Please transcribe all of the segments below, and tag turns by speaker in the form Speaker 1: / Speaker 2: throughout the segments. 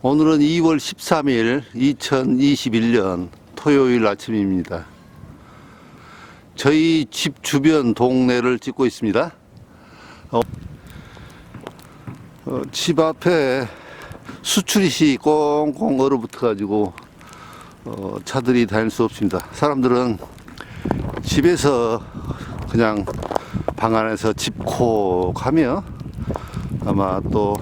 Speaker 1: 오늘은 2월 13일 2021년 토요일 아침입니다. 저희 집 주변 동네를 찍고 있습니다. 어, 어, 집 앞에 수출이시 꽁꽁 얼어붙어 가지고 어, 차들이 다닐 수 없습니다. 사람들은 집에서 그냥 방 안에서 집코 가며 아마 또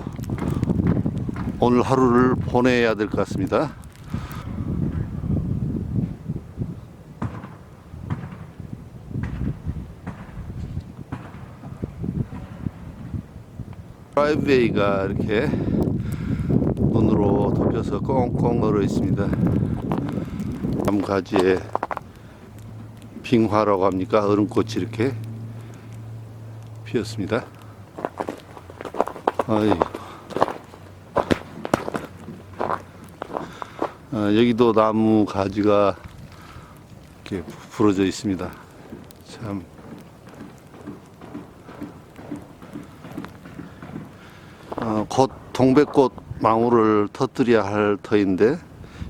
Speaker 1: 오늘 하루를 보내야 될 것 같습니다. 드라이브웨이가 이렇게 눈으로 덮여서 꽁꽁 얼어 있습니다. 남 가지에 빙화라고 합니까? 얼음꽃이 이렇게 피었습니다. 아이. 아, 여기도 나무 가지가 이렇게 부러져 있습니다. 참. 어, 곧 동백꽃 망우를 터뜨려야 할 터인데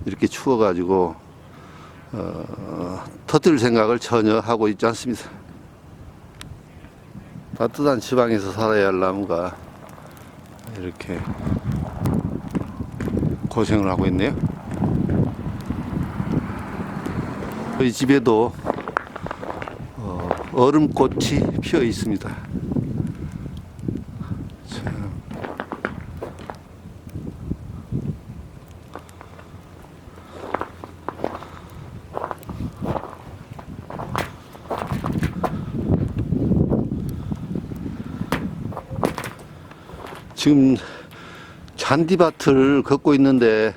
Speaker 1: 이렇게 추워가지고 어, 터뜨릴 생각을 전혀 하고 있지 않습니다. 따뜻한 지방에서 살아야 할 나무가 이렇게 고생을 하고 있네요. 저희 집에도 어, 얼음꽃이 피어 있습니다. 참. 지금 잔디밭을 걷고 있는데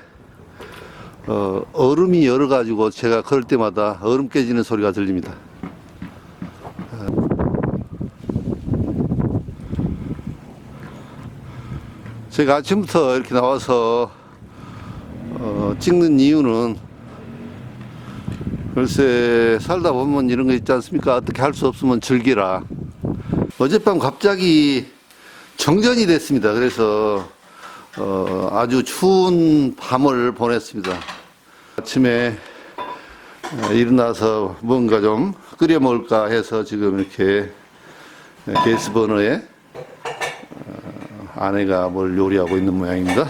Speaker 1: 어, 얼음이 열어 가지고 제가 걸을 때마다 얼음 깨지는 소리가 들립니다. 제가 아침부터 이렇게 나와서 어, 찍는 이유는 글쎄 살다 보면 이런 거 있지 않습니까? 어떻게 할 수 없으면 즐기라. 어젯밤 갑자기 정전이 됐습니다. 그래서 어, 아주 추운 밤을 보냈습니다. 아침에 어, 일어나서 뭔가 좀 끓여 먹을까 해서 지금 이렇게 게스버너에 어, 아내가 뭘 요리하고 있는 모양입니다.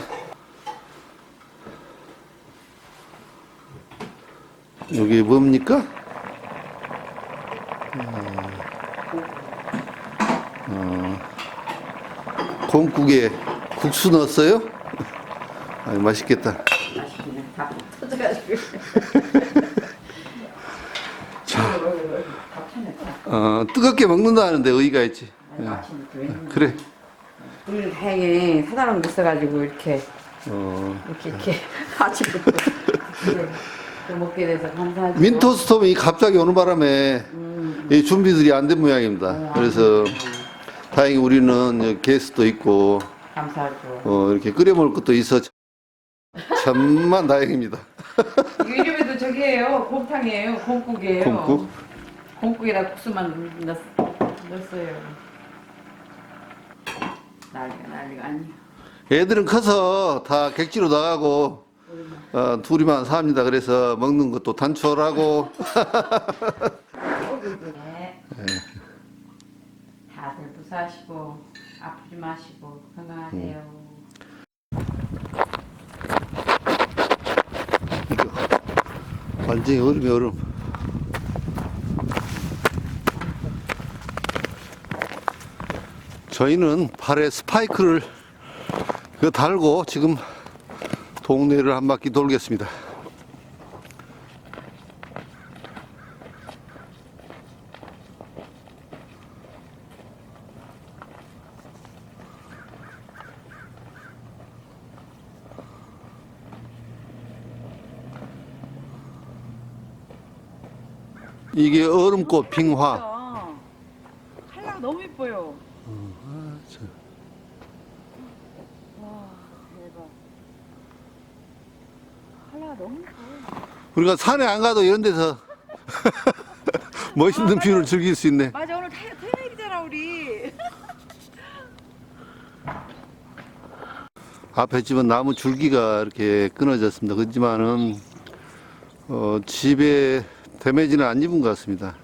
Speaker 1: 여기 뭡니까? 곰국에 국수 넣었어요? 아, 맛있겠다.
Speaker 2: 다 터져가지고.
Speaker 1: 어, 뜨겁게 먹는다는데 의의가 있지.
Speaker 2: 웬-
Speaker 1: 그래.
Speaker 2: 우리는 다행히 사다놓은 게 있어가지고 이렇게
Speaker 1: 어,
Speaker 2: 이렇게 이렇게 아침부터 이렇게 먹게 돼서 감사하죠.
Speaker 1: 민토스톰이 갑자기 오는 바람에 이 준비들이 안 된 모양입니다. 그래서 다행히 우리는 여기 게스트도 있고
Speaker 2: 감사하죠.
Speaker 1: 어, 이렇게 끓여 먹을 것도 있어 참만 다행입니다.
Speaker 2: 이거 이름에도 저기예요. 곰탕이에요. 곰국이에요.
Speaker 1: 곰국?
Speaker 2: 곰국에다 국수만 넣, 넣었어요. 난리가 난리가 아니야.
Speaker 1: 애들은 커서 다 객지로 나가고 어, 둘이만 삽니다. 그래서 먹는 것도 단촐하고
Speaker 2: 네. 다들 무사하시고 아프지 마시고 건강하세요.
Speaker 1: 완전히 얼음이 얼음. 저희는 발에 스파이크를 그 달고 지금 동네를 한 바퀴 돌겠습니다. 이게 얼음꽃 빙화.
Speaker 3: 칼라가 너무 예뻐요.
Speaker 1: 아, 저-
Speaker 3: 와 대박. 칼라가 너무 예뻐.
Speaker 1: 우리가 산에 안 가도 이런 데서 멋있는 뷰를 즐길 수 있네.
Speaker 3: 맞아 오늘 태, 토요일이잖아 우리.
Speaker 1: 앞에 집은 나무 줄기가 이렇게 끊어졌습니다. 그렇지만은 어, 집에 데미지는 안 입은 것 같습니다.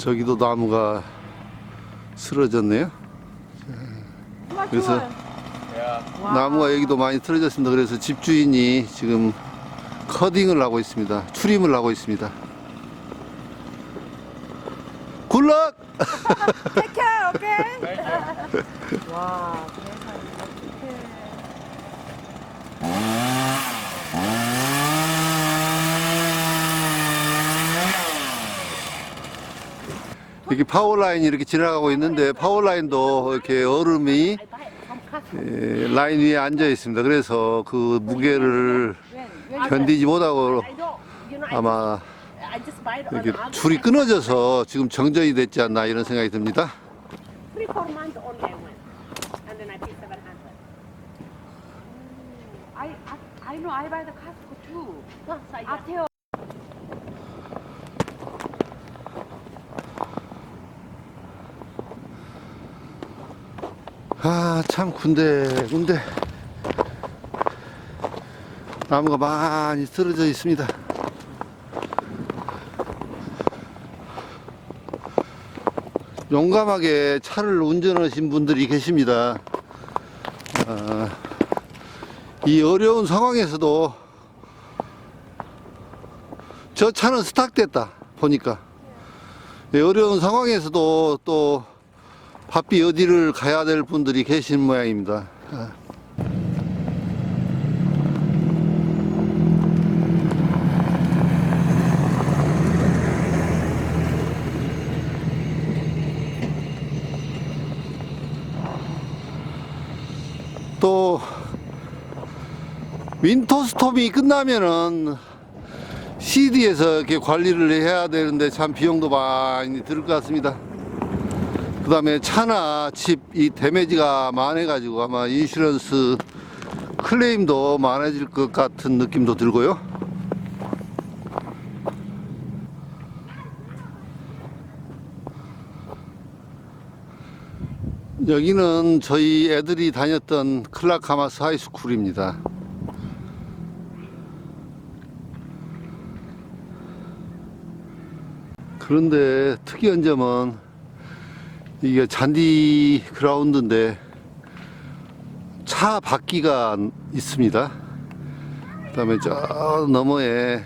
Speaker 1: 저기도 나무가 쓰러졌네요. 그래서 나무가 여기도 많이 틀어졌습니다. 그래서 집주인이 지금 커딩을 하고 있습니다. 추림을 하고 있습니다. 굿럭!
Speaker 3: 테케 오케이. 와 세상에 어떡해.
Speaker 1: 이렇게 파워라인이 이렇게 지나가고 있는데 파워라인도 이렇게 얼음이 에, 라인 위에 앉아 있습니다. 그래서 그 무게를 견디지 못하고 아마 이렇게 줄이 끊어져서 지금 정전이 됐지 않나 이런 생각이 듭니다.
Speaker 4: I I paid 700.
Speaker 2: I, I, I know I buy the Costco too.
Speaker 4: No, so I got
Speaker 1: 참 군데 군데 나무가 많이 쓰러져 있습니다. 용감하게 차를 운전하신 분들이 계십니다. 아, 이 어려운 상황에서도 저 차는 스탁됐다 보니까 이 어려운 상황에서도 또 바삐 어디를 가야 될 분들이 계신 모양입니다. 아. 또 윈터 스톰이 끝나면은 CD에서 이렇게 관리를 해야 되는데 참 비용도 많이 들 것 같습니다. 그 다음에 차나 집 이 데미지가 많아가지고 아마 인슈런스 클레임도 많아질 것 같은 느낌도 들고요. 여기는 저희 애들이 다녔던 클라카마스 하이스쿨입니다. 그런데 특이한 점은 이게 잔디 그라운드인데 차 바퀴가 있습니다. 그 다음에 저 너머에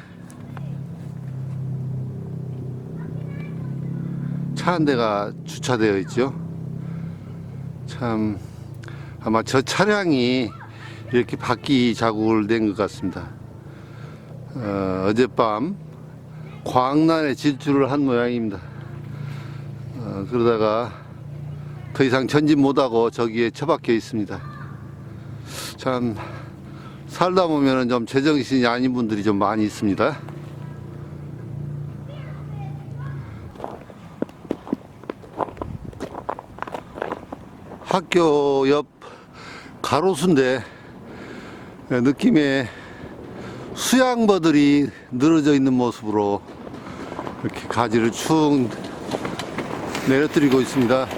Speaker 1: 차 한 대가 주차되어 있죠. 참 아마 저 차량이 이렇게 바퀴 자국을 낸 것 같습니다. 어, 어젯밤 광란에 질주를 한 모양입니다. 어, 그러다가 더 이상 전진 못하고 저기에 처박혀 있습니다. 참 살다 보면은 좀 제정신이 아닌 분들이 좀 많이 있습니다. 학교 옆 가로수인데 느낌에 수양버들이 늘어져 있는 모습으로 이렇게 가지를 축 내려뜨리고 있습니다.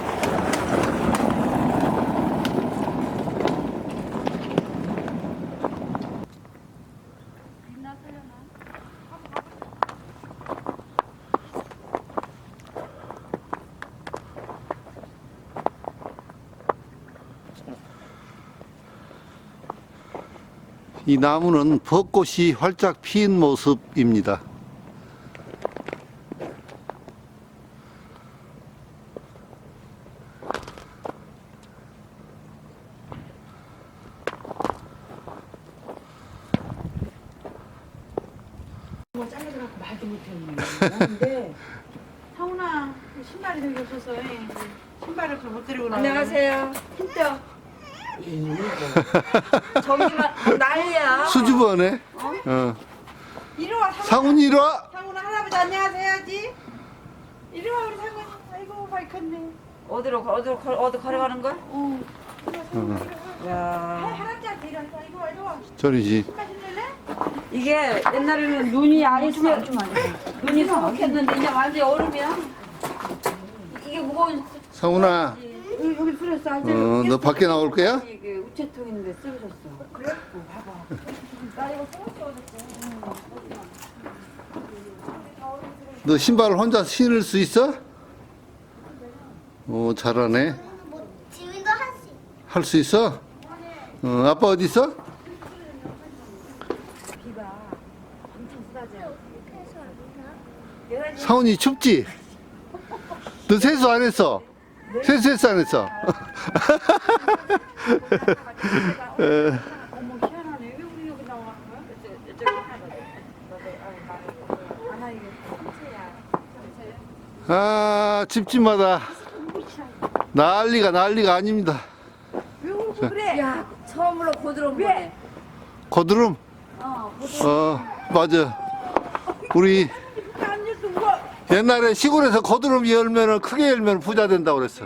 Speaker 1: 이 나무는 벚꽃이 활짝 피인 모습입니다.
Speaker 3: 뭐 잘라들어갖고 말도 못했네. 근데 상훈아 신발이 되게 없어서 신발을 못 데리고 나.
Speaker 5: 안녕하세요. 힘떠. 저기만 난리야.
Speaker 1: 수줍어네. 어.
Speaker 3: 이리 와 상훈아.
Speaker 1: 상훈이 이리 와.
Speaker 3: 상훈아 할아버지 안녕하세요 해야지. 이리 와 우리 상훈이. 아이고 많 이 컸네.
Speaker 2: 어디로 걸- 어디로 걸- 어디 걸어가는 거야?
Speaker 3: 어.
Speaker 2: 야
Speaker 3: 할아버지한테 이리 와, 이리 와, 이리 와.
Speaker 1: 저리지.
Speaker 3: 신발 신을래?
Speaker 2: 이게 옛날에는 눈이 안 있으면 눈이 서먹했는데 이제 완전 히 얼음이야. 이게 무거운
Speaker 1: 성훈아,
Speaker 2: 여기, 여기 쓰렸어.
Speaker 1: 어, 너 밖에 나올 거야?
Speaker 2: 이게 우체통 있는데 쓰러졌어. 그래? 어, 봐봐. 나 이거 쓰러졌어.
Speaker 1: 너 신발을 혼자 신을 수 있어? 오, 잘하네.
Speaker 6: 지민도 할수 있어.
Speaker 1: 할수 있어? 어, 아빠 어디 있어? 사원이 춥지? 너 세수 안 했어? 세수했어 안 했어? 에,
Speaker 3: 어머 희한하네. 왜 우리 여기 나와? 하나 이게
Speaker 1: 아 집집마다 난리가 난리가 아닙니다
Speaker 3: 왜 울고 그래?
Speaker 2: 야, 처음으로 고드름 보네.
Speaker 1: 거드름
Speaker 2: 어, 고드름.
Speaker 1: 어 맞아 우리. 옛날에 시골에서 거드름 열면은 크게 열면 부자 된다고 그랬어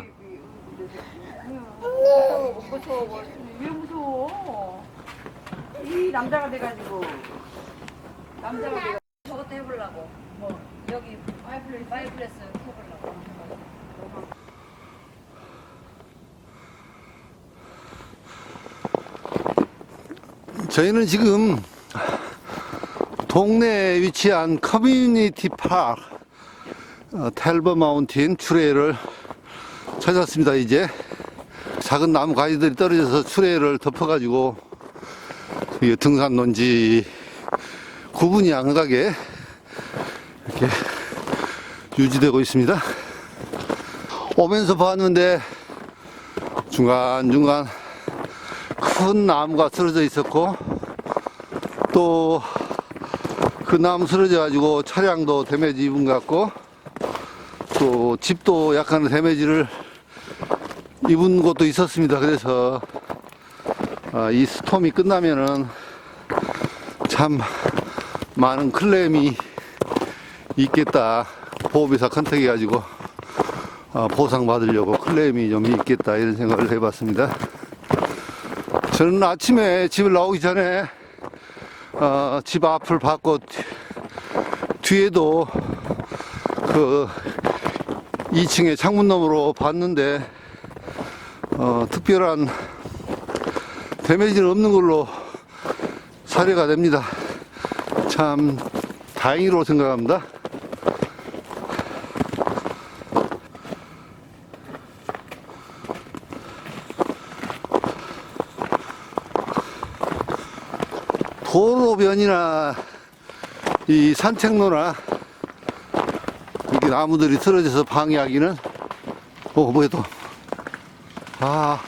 Speaker 3: 무서워. 왜 무서워? 이 남자가 돼가지고.
Speaker 2: 남자가 내가 저것도 해보려고. 뭐 여기 마이플레스 마이플레스 해보려고.
Speaker 1: 저희는 지금 동네에 위치한 커뮤니티 파크 어, 텔버 마운틴 추레를 찾았습니다. 이제 작은 나무 가지들이 떨어져서 추레를 덮어가지고 등산 논지 구분이 안 가게 이렇게 유지되고 있습니다. 오면서 봤는데 중간중간 큰 나무가 쓰러져 있었고 또 그 나무 쓰러져 가지고 차량도 데미지 입은 것 같고 또 집도 약간 데미지를 입은 곳도 있었습니다. 그래서 아, 이 스톰이 끝나면은 참 많은 클레임이 있겠다. 보험회사 컨택해 가지고 아, 보상 받으려고 클레임이 좀 있겠다 이런 생각을 해봤습니다. 저는 아침에 집을 나오기 전에 어, 집 앞을 봤고 뒤- 뒤에도 그 2층의 창문 너머로 봤는데 어, 특별한 데미지는 없는 걸로 사례가 됩니다. 참 다행이라고 생각합니다. 도로변이나 이 산책로나 이렇게 나무들이 쓰러져서 방해하기는 어 뭐야 또 아.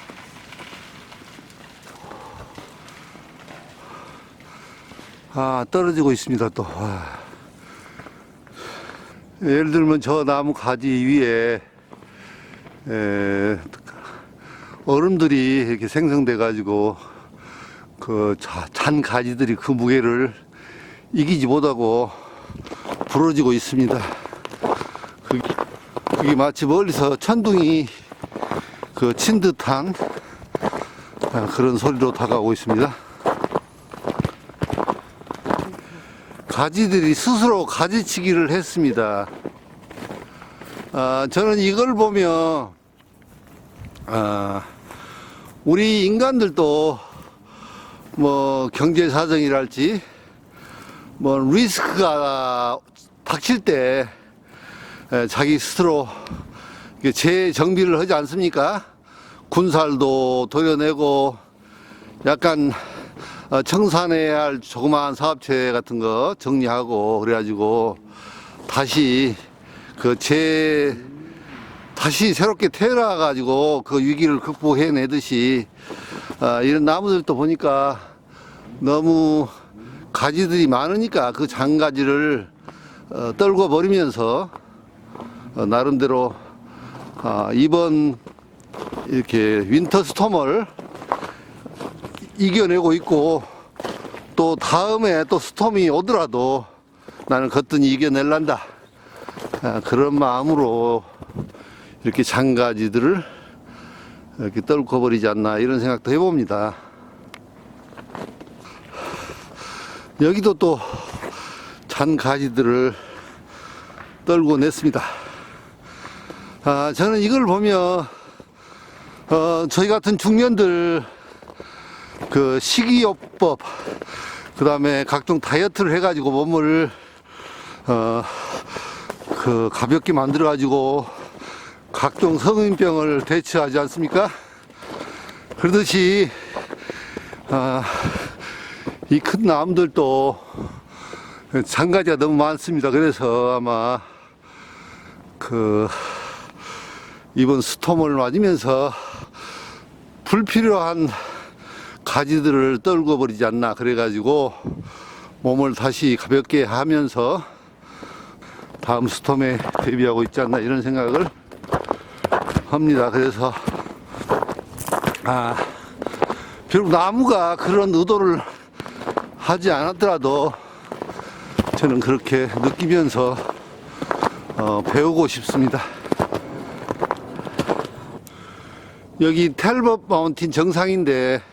Speaker 1: 아, 떨어지고 있습니다, 또. 와. 예를 들면 저 나무 가지 위에, 에, 얼음들이 이렇게 생성돼가지고, 그, 자- 잔 가지들이 그 무게를 이기지 못하고 부러지고 있습니다. 그게, 그게 마치 멀리서 천둥이 그 친 듯한 아, 그런 소리로 다가오고 있습니다. 가지들이 스스로 가지치기를 했습니다. 아, 저는 이걸 보면 아, 우리 인간들도 뭐 경제 사정이랄지 뭐 리스크가 닥칠 때 에, 자기 스스로 재정비를 하지 않습니까? 군살도 도려내고 약간 어, 청산해야 할 조그마한 사업체 같은 거 정리하고 그래가지고 다시 그재 다시 새롭게 태어나 가지고 그 위기를 극복해내듯이 아, 이런 나무들도 보니까 너무 가지들이 많으니까 그 장가지를 어, 떨궈 버리면서 어, 나름대로 아, 이번 이렇게 윈터 스톰을 이겨내고 있고 또 다음에 또 스톰이 오더라도 나는 거뜬히 이겨낼란다. 아, 그런 마음으로 이렇게 장가지들을 이렇게 떨궈 버리지 않나 이런 생각도 해봅니다. 여기도 또 잔 가지들을 떨고 냈습니다. 아, 저는 이걸 보면, 어, 저희 같은 중년들, 그 식이요법, 그 다음에 각종 다이어트를 해가지고 몸을, 어, 그 가볍게 만들어가지고 각종 성인병을 대처하지 않습니까? 그러듯이, 아, 이 큰 나무들도 장가지가 너무 많습니다. 그래서 아마 그 이번 스톰을 맞으면서 불필요한 가지들을 떨궈 버리지 않나 그래가지고 몸을 다시 가볍게 하면서 다음 스톰에 대비하고 있지 않나 이런 생각을 합니다. 그래서 아 비록 나무가 그런 의도를 하지 않았더라도 저는 그렇게 느끼면서 어, 배우고 싶습니다. 여기 텔버 마운틴 정상인데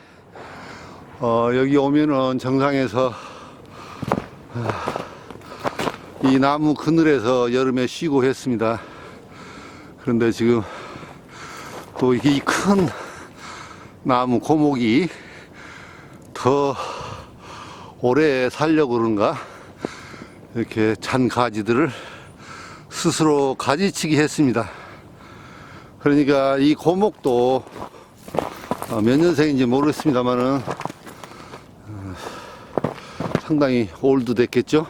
Speaker 1: 어, 여기 오면은 정상에서 아, 이 나무 그늘에서 여름에 쉬고 했습니다. 그런데 지금 또 이 큰 나무 고목이 더 오래 살려고 그런가 이렇게 잔 가지들을 스스로 가지치기 했습니다. 그러니까 이 고목도 어, 몇 년생인지 모르겠습니다만은 어, 상당히 올드 됐겠죠.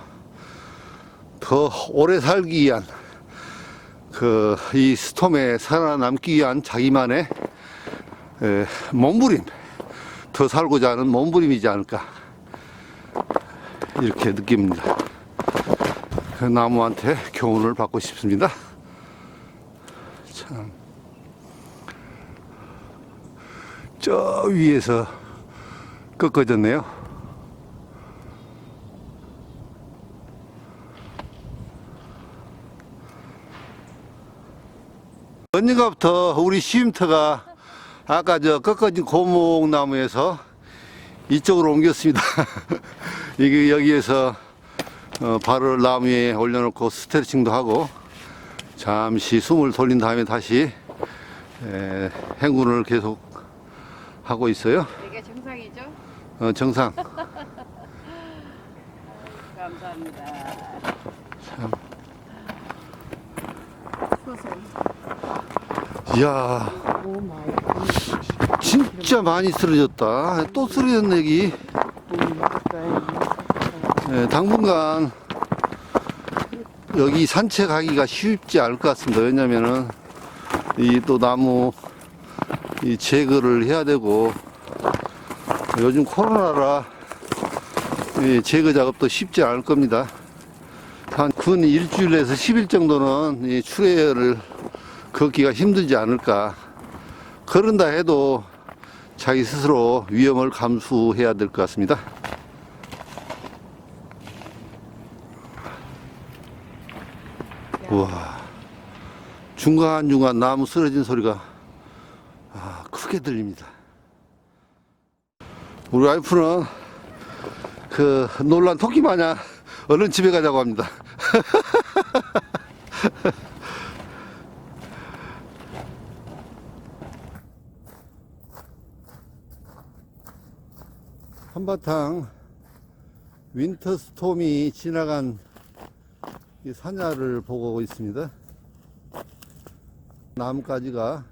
Speaker 1: 더 오래 살기 위한 그 이 스톰에 살아남기 위한 자기만의 에, 몸부림 더 살고자 하는 몸부림이지 않을까 이렇게 느낍니다. 그 나무한테 교훈을 받고 싶습니다. 참. 저 위에서 꺾어졌네요. 언젠가부터 우리 쉼터가 아까 저 꺾어진 고목나무에서 이쪽으로 옮겼습니다. 이게 여기에서 어, 발을 나무 위에 올려놓고 스트레칭도 하고 잠시 숨을 돌린 다음에 다시 에, 행군을 계속 하고 있어요.
Speaker 2: 이게 정상이죠?
Speaker 1: 어, 정상.
Speaker 2: 감사합니다.
Speaker 1: 이야, 진짜 많이 쓰러졌다. 또 쓰러졌네, 여기. 예, 당분간 여기 산책하기가 쉽지 않을 것 같습니다. 왜냐면은 이 또 나무 이 제거를 해야 되고 요즘 코로나라 이 제거 작업도 쉽지 않을 겁니다. 한근 일주일에서 10일 정도는 이 출애를 걷기가 힘들지 않을까. 그런다 해도 자기 스스로 위험을 감수해야 될 것 같습니다. 우와. 중간중간 나무 쓰러진 소리가 아, 크게 들립니다. 우리 와이프는 그 놀란 토끼 마냥 얼른 집에 가자고 합니다. 한바탕 윈터 스톰이 지나간 이 산야를 보고 있습니다. 나뭇가지가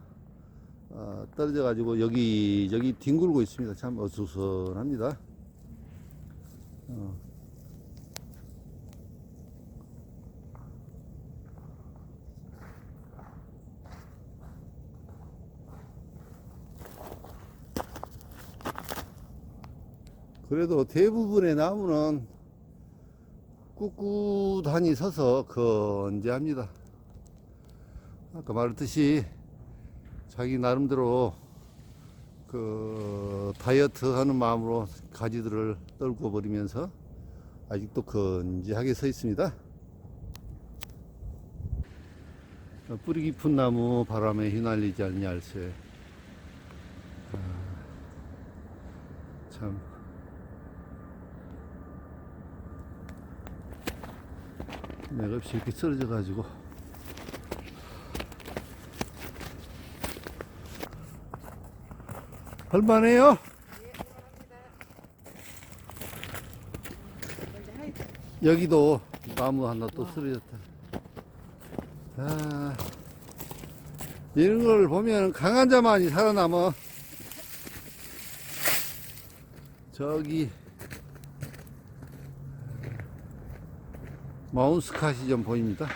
Speaker 1: 어, 떨어져 가지고 여기 여기 뒹굴고 있습니다. 참 어수선합니다. 그래도 대부분의 나무는 꿋꿋하니 서서 건재합니다. 아까 말했듯이 자기 나름대로 그 다이어트 하는 마음으로 가지들을 떨고 버리면서 아직도 건재하게 서 있습니다. 어, 뿌리 깊은 나무 바람에 휘날리지 않냐 할세. 아, 참. 맥없이 이렇게 쓰러져 가지고 할만해요? 여기도 나무 하나 또 쓰러졌다. 자, 이런 걸 보면 강한 자만이 살아남아. 저기, 마운스카시 좀 보입니다.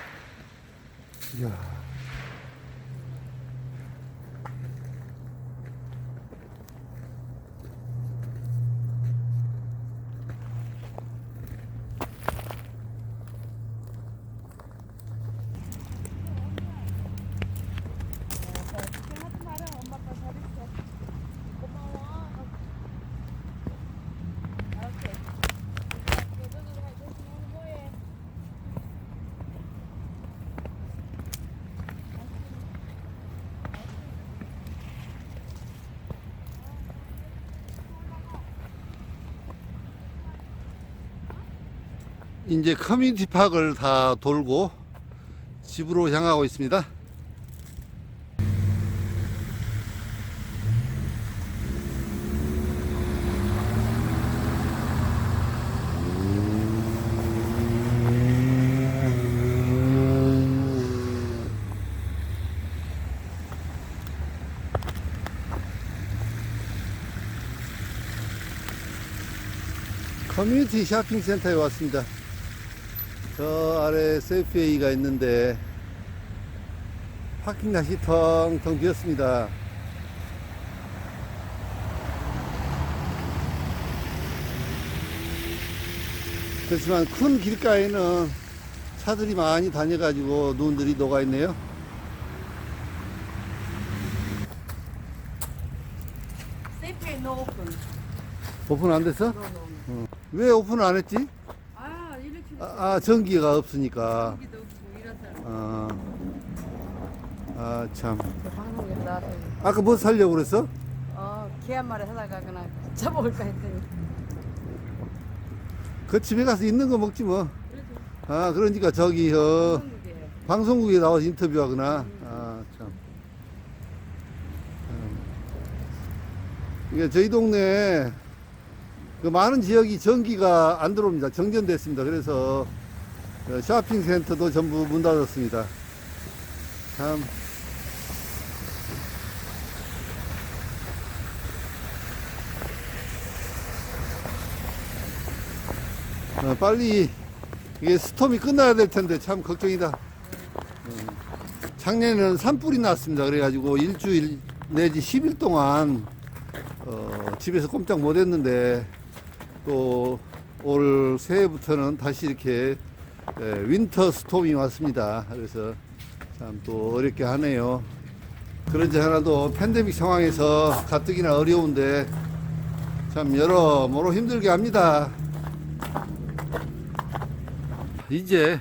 Speaker 1: 이야. 이제 커뮤니티 파크를 다 돌고 집으로 향하고 있습니다. 커뮤니티 쇼핑센터에 왔습니다. 저 아래 세이프웨이가 있는데 파킹 낯이 텅텅 비었습니다. 그렇지만 큰 길가에는 차들이 많이 다녀가지고 눈들이 녹아있네요.
Speaker 2: 오픈.
Speaker 1: 오픈 안 됐어? 어. 왜 오픈 안 했지?
Speaker 2: 아
Speaker 1: 아, 아, 전기가 없으니까.
Speaker 2: 기도 없고 이래서
Speaker 1: 아, 아, 참.
Speaker 2: 방송에 나와서
Speaker 1: 아까 뭐 살려고 그랬어?
Speaker 2: 어 개한 마리 사다가 그냥 잡아올까 했더니
Speaker 1: 그 집에 가서 있는 거 먹지 뭐. 아, 그러니까 저기, 어, 방송국에 나와서 인터뷰하거나. 아, 참. 음. 이게 저희 동네에 그 많은 지역이 전기가 안 들어옵니다. 정전됐습니다. 그래서 어, 쇼핑센터도 전부 문 닫았습니다. 참. 어, 빨리 이게 스톰이 끝나야 될 텐데 참 걱정이다. 어, 작년에는 산불이 났습니다. 그래가지고 일주일 내지 10일 동안 어, 집에서 꼼짝 못 했는데 또 올 새해부터는 다시 이렇게 에, 윈터 스톰이 왔습니다. 그래서 참 또 어렵게 하네요. 그런지 하나도 팬데믹 상황에서 가뜩이나 어려운데 참 여러모로 힘들게 합니다. 이제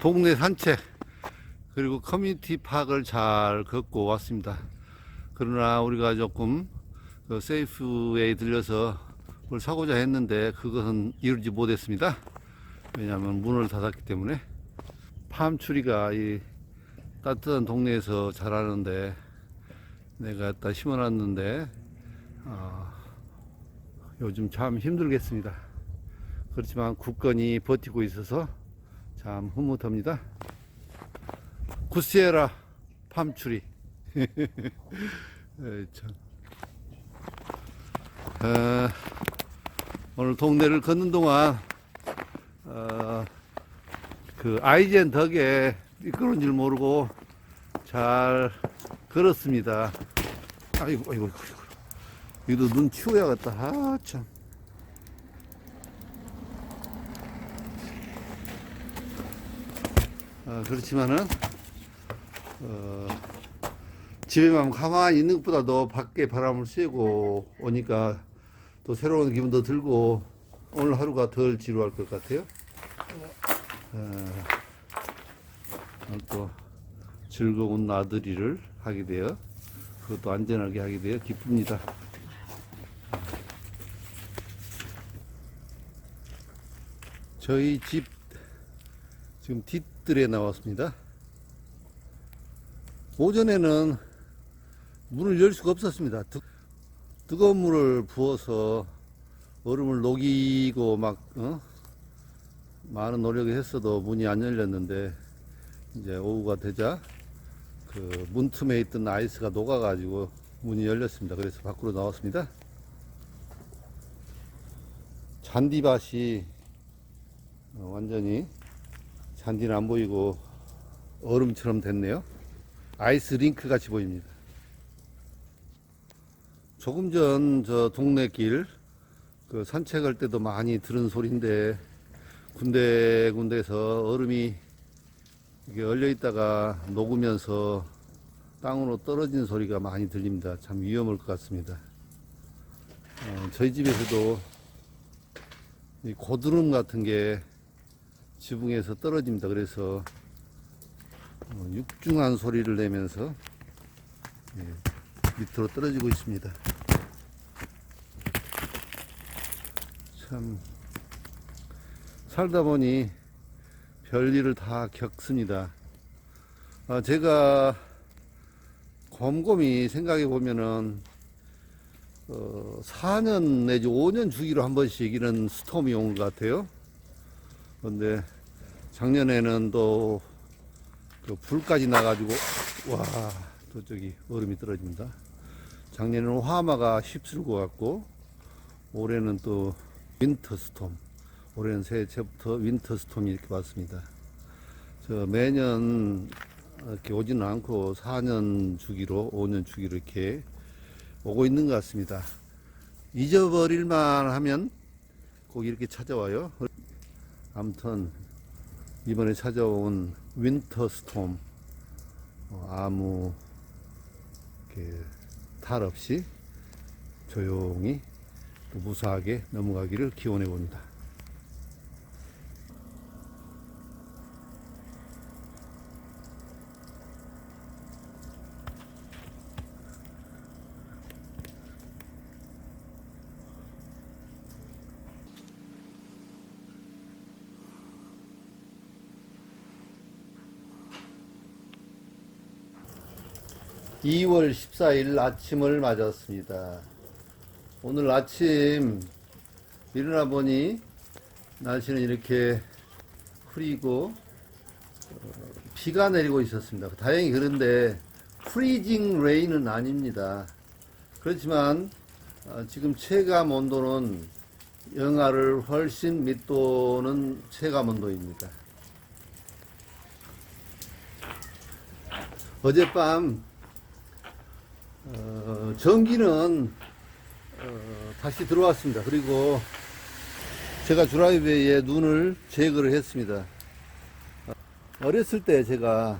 Speaker 1: 동네 산책 그리고 커뮤니티 파크를 잘 걷고 왔습니다. 그러나 우리가 조금 그 세이프웨이 들려서 뭘 사고자 했는데 그것은 이루지 못했습니다. 왜냐하면 문을 닫았기 때문에 팜추리가 이 따뜻한 동네에서 자라는데 내가 갖다 심어놨는데 어, 요즘 참 힘들겠습니다. 그렇지만 굳건히 버티고 있어서 참 흐뭇합니다. 구시에라 팜추리. 어, 오늘 동네를 걷는 동안 어, 그 아이젠 덕에 미끄러운 줄 모르고 잘 걸었습니다. 아이고, 아이고, 아이고. 여기도 눈 치워야겠다. 아, 참. 어, 그렇지만은 어, 집에만 가만히 있는 것보다도 밖에 바람을 쐬고 오니까 또 새로운 기분도 들고 오늘 하루가 덜 지루할 것 같아요. 어, 또 즐거운 나들이를 하게 되어 그것도 안전하게 하게 되어 기쁩니다. 저희 집 지금 뒷뜰에 나왔습니다. 오전에는 문을 열 수가 없었습니다. 뜨, 뜨거운 물을 부어서 얼음을 녹이고 막 어? 많은 노력을 했어도 문이 안 열렸는데 이제 오후가 되자 그 문틈에 있던 아이스가 녹아가지고 문이 열렸습니다. 그래서 밖으로 나왔습니다. 잔디밭이 어, 완전히 잔디는 안 보이고 얼음처럼 됐네요. 아이스 링크 같이 보입니다. 조금 전 저 동네 길 그 산책할 때도 많이 들은 소리인데 군데 군데에서 얼음이 이게 얼려 있다가 녹으면서 땅으로 떨어지는 소리가 많이 들립니다. 참 위험할 것 같습니다. 어, 저희 집에서도 이 고드름 같은 게 지붕에서 떨어집니다. 그래서 어, 육중한 소리를 내면서 예, 밑으로 떨어지고 있습니다. 참 살다 보니 별일을 다 겪습니다. 아, 제가 곰곰이 생각해 보면은 어, 4년 내지 5년 주기로 한 번씩 이런 스톰이 온 것 같아요. 그런데 작년에는 또 그 불까지 나가지고 와, 또 저기 얼음이 떨어집니다. 작년에는 화마가 휩쓸고 갔고 올해는 또 윈터 스톰. 올해는 새해부터 윈터 스톰이 이렇게 왔습니다. 저 매년 이렇게 오지는 않고 4년 주기로 5년 주기로 이렇게 오고 있는 것 같습니다. 잊어버릴만 하면 꼭 이렇게 찾아와요. 아무튼 이번에 찾아온 윈터 스톰 어, 아무 탈 없이 조용히 또 무사하게 넘어가기를 기원해 봅니다. (2월 14일) 아침을 맞았습니다. 오늘 아침 일어나 보니 날씨는 이렇게 흐리고 어, 비가 내리고 있었습니다. 다행히 그런데 프리징 레인은 아닙니다. 그렇지만 어, 지금 체감 온도는 영하를 훨씬 밑도는 체감 온도입니다. 어젯밤 어, 전기는 어, 다시 들어왔습니다. 그리고 제가 드라이브에 눈을 제거를 했습니다. 어, 어렸을 때 제가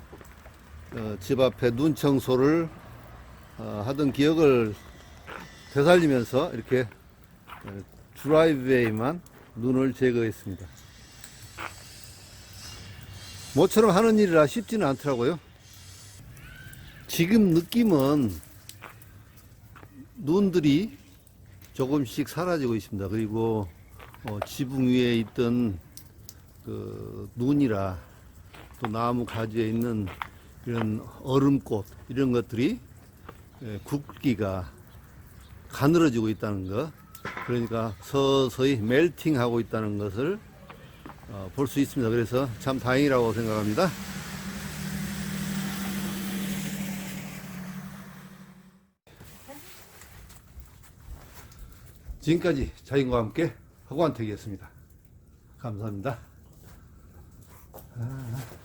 Speaker 1: 어, 집 앞에 눈 청소를 어, 하던 기억을 되살리면서 이렇게 어, 드라이브웨이만 눈을 제거했습니다. 모처럼 하는 일이라 쉽지는 않더라고요. 지금 느낌은 눈들이 조금씩 사라지고 있습니다. 그리고 어, 지붕 위에 있던 그 눈이라 또 나무 가지에 있는 이런 얼음꽃 이런 것들이 예, 굵기가 가늘어지고 있다는 것 그러니까 서서히 멜팅 하고 있다는 것을 어, 볼수 있습니다. 그래서 참 다행이라고 생각합니다. 지금까지 자인과 함께 학원택이었습니다. 감사합니다. 아.